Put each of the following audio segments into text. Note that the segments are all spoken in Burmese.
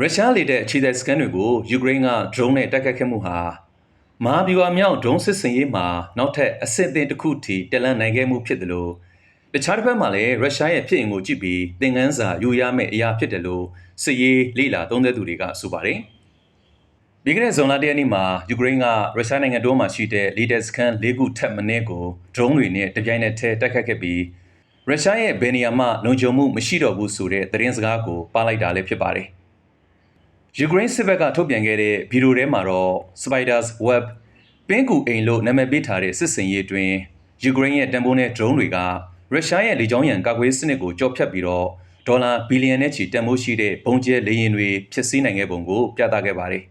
ရုရှားလေတဲ့အခြေသက်စကန်တွေကိုယူကရိန်းက drone နဲ့တိုက်ခိုက်ခဲ့မှုဟာမဟာဗျူဟာမြောက် drone စစ်စင်ရေးမှာနောက်ထပ်အဆင့်အသင့်တစ်ခုထိတက်လန့်နိုင်ခဲ့မှုဖြစ်တယ်လို့တခြားတစ်ဖက်မှာလည်းရုရှားရဲ့ဖြစ်ရင်ကိုကြည့်ပြီးသင်ခန်းစာယူရမယ့်အရာဖြစ်တယ်လို့စစ်ရေးလေ့လာသုံးသပ်သူတွေကဆိုပါတယ်။ပြီးခဲ့တဲ့ဇွန်လတရက်နေ့မှာယူကရိန်းကရုရှားနိုင်ငံတော်မှာရှိတဲ့ leader scan ၄ခုထပ်မင်းကို drone တွေနဲ့တပြိုင်နက်တည်းတိုက်ခတ်ခဲ့ပြီးရုရှားရဲ့ဘယ်နေရာမှလုံခြုံမှုမရှိတော့ဘူးဆိုတဲ့သတင်းစကားကိုပါလိုက်တာလည်းဖြစ်ပါတယ်။ ယူကရိန်းစစ်ဘက်ကထုတ်ပြန်ခဲ့တဲ့ဗီဒီယိုထဲမှာတော့ Spiders Web ပင်းကူအိမ်လို့နာမည်ပေးထားတဲ့စစ်စင်ရေးတွင်ယူကရိန်းရဲ့တန်ဖိုးနဲ့ drone တွေကရုရှားရဲ့လေကြောင်းရန်ကာကွယ်ရေးစနစ်ကိုကြော်ဖြတ်ပြီးတော့ဒေါ်လာဘီလီယံနဲ့ချီတန်ဖိုးရှိတဲ့ဘုံကျဲလေယာဉ်တွေဖျက်ဆီးနိုင်ခဲ့ပုံကိုပြသခဲ့ပါတယ်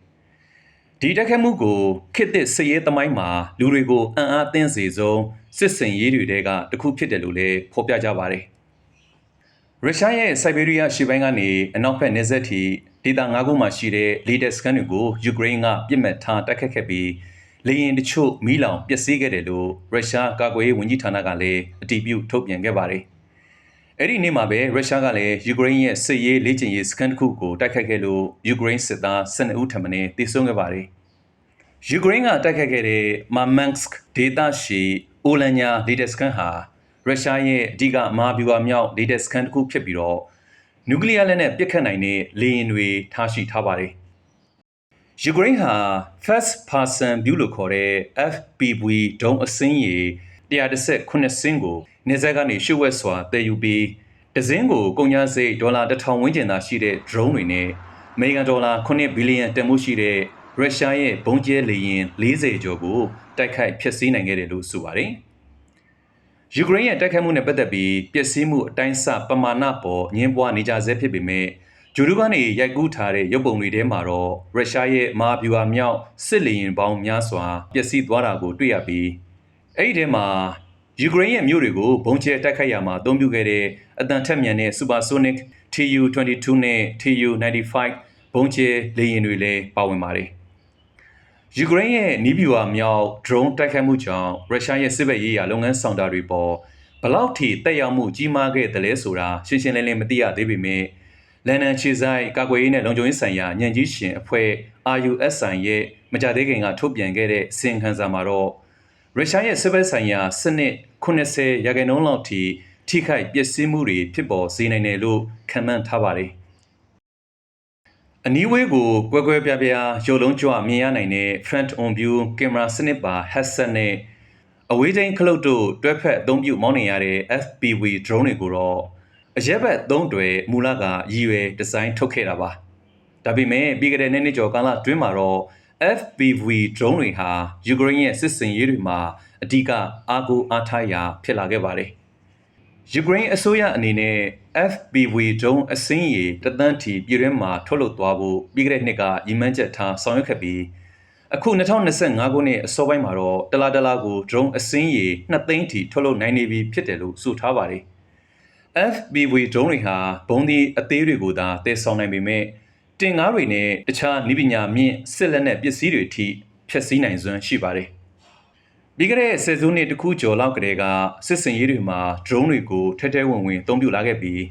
။ဒီတက်ခတ်မှုကိုခေတ်သစ်စစ်ရေးသမိုင်းမှာလူတွေကိုအံ့အားသင့်စေဆုံးစစ်စင်ရေးတွေတဲကတစ်ခုဖြစ်တယ်လို့လည်းဖော်ပြကြပါတယ်။ရုရှားရဲ့စိုက်ဘေးရီးယားရှေ့ပိုင်းကနေအနောက်ဘက်နယ်စပ်ထိ ဒေသ၅ခုမှရှိတဲ့လီဒက်စကန်တွေကိုယူကရိန်းကပြစ်မှတ်ထားတိုက်ခတ်ခဲ့ပြီးလေယာဉ်တချို့မီးလောင်ပျက်စီးခဲ့တယ်လို့ရုရှားကာကွယ်ရေးဝန်ကြီးဌာနကလည်းအတည်ပြုထုတ်ပြန်ခဲ့ပါတယ်။အဲ့ဒီနေ့မှာပဲရုရှားကလည်းယူကရိန်းရဲ့စစ်ရေးလေ့ကျင့်ရေးစကန်တစ်ခုကိုတိုက်ခတ်ခဲ့လို့ယူကရိန်းစစ်သား12ဦးထပ်မံတေဆုံးခဲ့ပါတယ်။ယူကရိန်းကတိုက်ခတ်ခဲ့တဲ့မာမန်စကဒေသရှိအိုလန်ညာလီဒက်စကန်ဟာရုရှားရဲ့အဓိကမဟာဗျူဟာမြောက်လီဒက်စကန်တစ်ခုဖြစ်ပြီးတော့ နျူကလ িয়ার လက်နက်ပစ်ခတ်နိုင်တဲ့လေယာဉ်တွေထားရှိထားပါတယ်။ယူကရိန်းဟာ first person view လို့ခေါ်တဲ့ FPV ဒုံးအစင်းရေ118စင်းကိုနေဆက်ကနေရှုပ်ဝက်စွာတည်ယူပြီးဒဇင်းကိုကုန်ကျစရိတ်ဒေါ်လာ1000ဝန်းကျင်သာရှိတဲ့ drone တွေနဲ့အမေရိကန်ဒေါ်လာ9ဘီလီယံတန်ဖိုးရှိတဲ့ရုရှားရဲ့ဘုံကျဲလေယာဉ်40ကျော်ကိုတိုက်ခိုက်ဖျက်ဆီးနိုင်ခဲ့တယ်လို့ဆိုပါတယ်။ ယူကရိန်းရဲ့တိုက်ခိုက်မှုနဲ့ပတ်သက်ပြီးပျက်စီးမှုအတိုင်းအဆပမာဏပေါ်ညှင်းပွားနေကြဆဲဖြစ်ပေမဲ့ဂျူဒူကနေရိုက်ကူးထားတဲ့ရုပ်ပုံတွေထဲမှာတော့ရုရှားရဲ့မဟာဗျူဟာမြောက်စစ်လေယာဉ်ပေါင်းများစွာပျက်စီးသွားတာကိုတွေ့ရပြီးအဲ့ဒီထဲမှာယူကရိန်းရဲ့မြို့တွေကိုဘုံကျဲတိုက်ခိုက်ရမှာအသုံးပြုခဲ့တဲ့အတန်ထက်မြန်တဲ့ Supersonic TU-22 နဲ့ TU-95 ဘုံကျဲလေယာဉ်တွေလည်းပါဝင်ပါတယ်။ ယူကရိန်းရဲ့နီးဗျူဟာမြောက် drone တိုက်ခိုက်မှုကြောင့်ရုရှားရဲ့စစ်ဘက်ရေးရာလုပ်ငန်းဆောင်တာတွေပေါ်ဘလောက်ထိတက်ရောက်မှုကြီးမားခဲ့တယ်လဲဆိုတာရှင်းရှင်းလင်းလင်းမသိရသေးပေမဲ့လန်ဒန်ခြေဆိုင်ကာကွယ်ရေးနဲ့လုံခြုံရေးဆိုင်ရာညံကြီးရှင်အဖွဲ့ RUSI ရဲ့မကြသေးခင်ကထုတ်ပြန်ခဲ့တဲ့စင်ခန်းစာမှာတော့ရုရှားရဲ့စစ်ဘက်ဆိုင်ရာစနစ်80ရာခိုင်နှုန်းလောက်ထိထိခိုက်ပျက်စီးမှုတွေဖြစ်ပေါ်စေနိုင်တယ်လို့ခန့်မှန်းထားပါတယ်။ အနီးဝေးကိုကွဲကွဲပြားပြားရုပ်လုံးကြွမြင်ရနိုင်တဲ့ front on view ကင်မရာစနစ်ပါ headset နဲ့အဝေးထိန်ခလုတ်တို့တွဲဖက်အသုံးပြုမောင်းနေရတဲ့ FPV drone တွေကိုတော့အရက်ဘက်သုံးတွေမူလကရည်ရွယ်ဒီဇိုင်းထုတ်ခဲ့တာပါ။ဒါပေမဲ့ပြီးခဲ့တဲ့နှစ်နှစ်ကျော်ကာလအတွင်းမှာတော့ FPV drone တွေဟာယူကရိန်းရဲ့စစ်စင်ရေးတွေမှာအဓိကအားကိုးအားထားရာဖြစ်လာခဲ့ပါတယ်။ယူကရိန်းအစိုးရအနေနဲ့ FPV drone အစင်းရေတသန်းတီပြည်တွင်းမှာထုတ်လုပ်သွားဖို့ပြီးခဲ့တဲ့နှစ်ကရည်မှန်းချက်ထားဆောင်ရွက်ခဲ့ပြီးအခု2025ခုနှစ်အစောပိုင်းမှာတော့တလားတလားကို drone အစင်းရေ2သိန်းတီထုတ်လုပ်နိုင်နေပြီဖြစ်တယ်လို့ဆိုထားပါတယ်။ FPV drone တွေဟာဘုံဒီအသေးတွေကိုသာတည်ဆောင်နိုင်ပေမဲ့တင်ကားတွေနဲ့တခြားနည်းပညာမြင့်စစ်လက်နက်ပစ္စည်းတွေထိဖျက်ဆီးနိုင်စွမ်းရှိပါတယ်။ ပြီးခဲ့တဲ့ဆယ်စုနှစ်တခုကျော်လောက်ကတည်းကစစ်စင်ရေးတွေမှာ drone တွေကိုထဲထဲဝင်ဝင်အသုံးပြုလာခဲ့ပြီး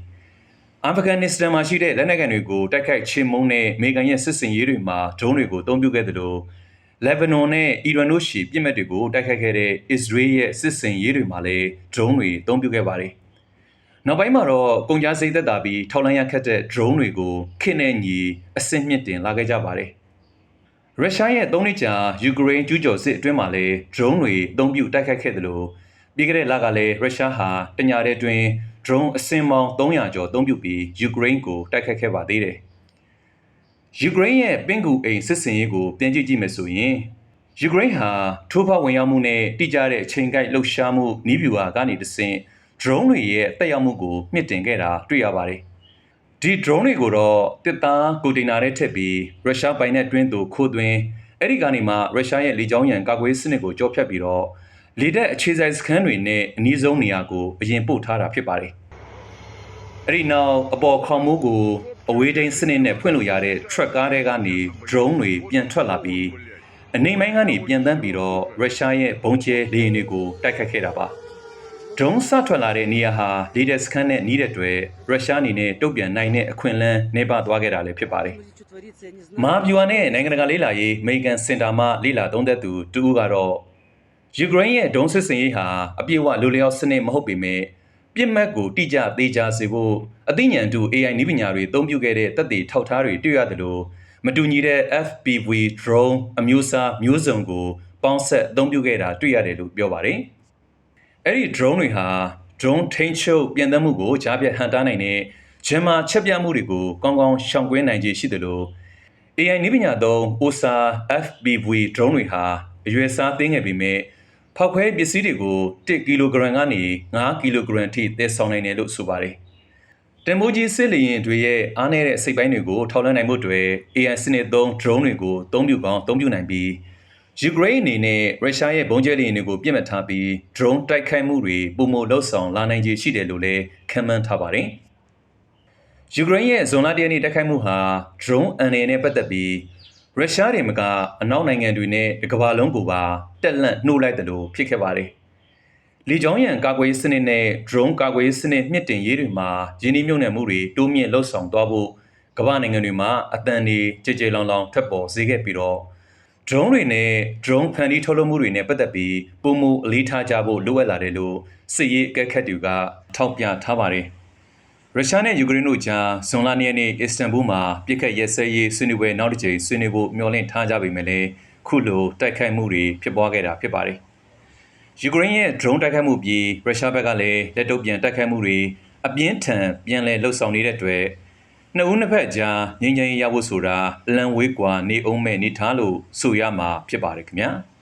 အာဖဂန်နစ္စတန်မှာရှိတဲ့လက်နက်ကန်တွေကိုတိုက်ခိုက်ချေမှုန်းတဲ့အမေရိကန်ရဲ့စစ်စင်ရေးတွေမှာ drone တွေကိုအသုံးပြုခဲ့သလိုလက်ဘနွန်နဲ့အီရန်တို့ရှိပြည်မဲ့တွေကိုတိုက်ခိုက်ခဲ့တဲ့အစ္စရေးရဲ့စစ်စင်ရေးတွေမှာလည်း drone တွေအသုံးပြုခဲ့ပါတယ်။နောက်ပိုင်းမှာတော့ကုန်ကြားစိတ်သက်သာပြီးထောက်လန်းရခက်တဲ့ drone တွေကိုခေတ်နဲ့ညီအဆင့်မြင့်တင်လာခဲ့ကြပါတယ်။ ရုရှားရဲ့သုံးနှစ်ကြာယူကရိန်းကျူးကျော်စစ်အတွင်းမှာလည်း drone တွေအသုံးပြုတိုက်ခိုက်ခဲ့တယ်လို့ပြီးခဲ့တဲ့လကလည်းရုရှားဟာတညာတဲ့တွင် drone အစင်ပေါင်း300ကျော်အသုံးပြုပြီးယူကရိန်းကိုတိုက်ခိုက်ခဲ့ပါသေးတယ်။ယူကရိန်းရဲ့ပင်ကူအိမ်စစ်စင်ရေးကိုပြန်ကြည့်ကြည့်မယ်ဆိုရင်ယူကရိန်းဟာထိုးဖောက်ဝင်ရောက်မှုနဲ့တိကျတဲ့အချိန်ကိုက်လှုပ်ရှားမှုနီးဗျူဟာကနေတဆင့် drone တွေရဲ့တက်ရောက်မှုကိုမြင့်တင်ခဲ့တာတွေ့ရပါတယ်။ ဒီ drone တွေကိုတော့တစ်သားကိုတင်နာနဲ့ထည့်ပြီးရုရှားပိုင်တဲ့တွင်းသူခိုးသွင်းအဲ့ဒီကနေမှရုရှားရဲ့လေကြောင်းရန်ကာကွယ်စနစ်ကိုကြောဖြတ်ပြီးတော့လေတပ်အခြေစိုက်စခန်းတွေနဲ့အနည်းဆုံးနေရာကိုအရင်ပို့ထားတာဖြစ်ပါတယ်။အဲ့ဒီနောက်အပေါ်ခေါင်မိုးကိုအဝေးထိန်စနစ်နဲ့ဖွင့်လို့ရတဲ့ truck ကားတွေကနေ drone တွေပြန်ထွက်လာပြီးအနေမိုင်းကနေပြန်တန်းပြီးတော့ရုရှားရဲ့ဘုံကျဲလေယာဉ်တွေကိုတိုက်ခတ်ခဲ့တာပါ။ ဒုံးဆထွက်လာတဲ့နေရာဟာလေဒါစခန်းနဲ့နီးတဲ့တွေ့ရုရှားအနေနဲ့တုတ်ပြန်နိုင်တဲ့အခွင့်အလမ်းနှိပါသွားခဲ့တာလည်းဖြစ်ပါတယ်။မာဗျူဟာနဲ့နိုင်ငံတကာလေးလာရေးအမေရိကန်စင်တာမှလေးလာသုံးသက်သူတူဦးကတော့ယူကရိန်းရဲ့ဒုံးစစ်စင်ရေးဟာအပြည့်အဝလိုလျော်စနစ်မဟုတ်ပေမဲ့ပြစ်မှတ်ကိုတိကျသေးကြစေဖို့အသိဉာဏ်တူ AI နည်းပညာတွေအသုံးပြုခဲ့တဲ့တက်သေးထောက်ထားတွေတွေ့ရတယ်လို့မတူညီတဲ့ FPV drone အမျိုးအစားမျိုးစုံကိုပေါင်းဆက်အသုံးပြုခဲ့တာတွေ့ရတယ်လို့ပြောပါတယ်။ အဲ့ဒီ drone တွေဟာ drone ထိန်းချုပ်ပြန်သမှုကိုကြားပြတ်ဟန်တားနိုင်တဲ့ဂျင်မာချက်ပြမှုတွေကိုကောင်းကောင်းရှောင်ကွင်းနိုင်ခြေရှိတယ်လို့ AI နည်းပညာသုံး OSA FPV drone တွေဟာအရွယ်စားသေးငယ်ပေမဲ့ဖောက်ခွဲပစ္စည်းတွေကို1ကီလိုဂရမ်ကနေ9ကီလိုဂရမ်ထိသယ်ဆောင်နိုင်တယ်လို့ဆိုပါတယ်။တင်မိုးကြီးစစ်လျင်တွေရဲ့အားနည်းတဲ့အစိပ်ပိုင်းတွေကိုထောက်လှမ်းနိုင်မှုတွေ AI စနစ်သုံး drone တွေကိုအသုံးပြုကောင်းအသုံးပြုနိုင်ပြီး ယူကရိန်းအနေနဲ့ရုရှားရဲ့ဘုံကျဲလျင်တွေကိုပြစ်မှတ်ထားပြီး drone တိုက်ခိုက်မှုတွေပုံမလှုပ်ဆောင်လာနိုင်ခြေရှိတယ်လို့လည်းခန့်မှန်းထားပါတယ်။ယူကရိန်းရဲ့ဇွန်လတရနေ့တိုက်ခိုက်မှုဟာ drone အန်ရနဲ့ပတ်သက်ပြီးရုရှားတွေမကအနောက်နိုင်ငံတွေနဲ့ဒီကမ္ဘာလုံးကိုပါတက်လန့်နှိုးလိုက်တယ်လို့ဖြစ်ခဲ့ပါတယ်။လီကြောင်းရန်ကာကွယ်ရေးစနစ်နဲ့ drone ကာကွယ်ရေးစနစ်မြင့်တင်ရေးတွေမှာယင်းနှိမ့်မြုံနယ်မှုတွေတိုးမြင့်လှုပ်ဆောင်သွားဖို့ကမ္ဘာနိုင်ငံတွေမှာအတန်တွေကြည်ကြည်လောင်လောင်ထပ်ပေါ်စေခဲ့ပြီးတော့ drone တွေနဲ့ drone ဖန်တီးထုတ်လုပ်မှုတွေနဲ့ပတ်သက်ပြီးပုံမူအလေးထားကြဖို့လိုအပ်လာတယ်လို့စစ်ရေးအကဲခတ်တွေကထောက်ပြထားပါတယ်။ရုရှားနဲ့ယူကရိန်းတို့ကြားဇွန်လ2ရက်နေ့အစ္စတန်ဘူလ်မှာပြစ်ခတ်ရဲစဲရေးဆွေးနွေးပွဲနောက်တစ်ကြိမ်ဆွေးနွေးဖို့မျှော်လင့်ထားကြပေမဲ့လည်းခုလိုတိုက်ခိုက်မှုတွေဖြစ်ပွားခဲ့တာဖြစ်ပါတယ်။ယူကရိန်းရဲ့ drone တိုက်ခိုက်မှုပြီးရုရှားဘက်ကလည်းလက်တုပ်ပြန်တိုက်ခိုက်မှုတွေအပြင်းထန်ပြန်လည်လှုပ်ဆောင်နေတဲ့အတွက် နှစ်ဦးနှစ်ဖက်ကြားငြိမ်းချမ်းရေးရဖို့ဆိုတာအလံဝေးကွာနေအောင်မဲ့နေထားလို့ဆိုရမှာဖြစ်ပါတယ်ခင်ဗျာ။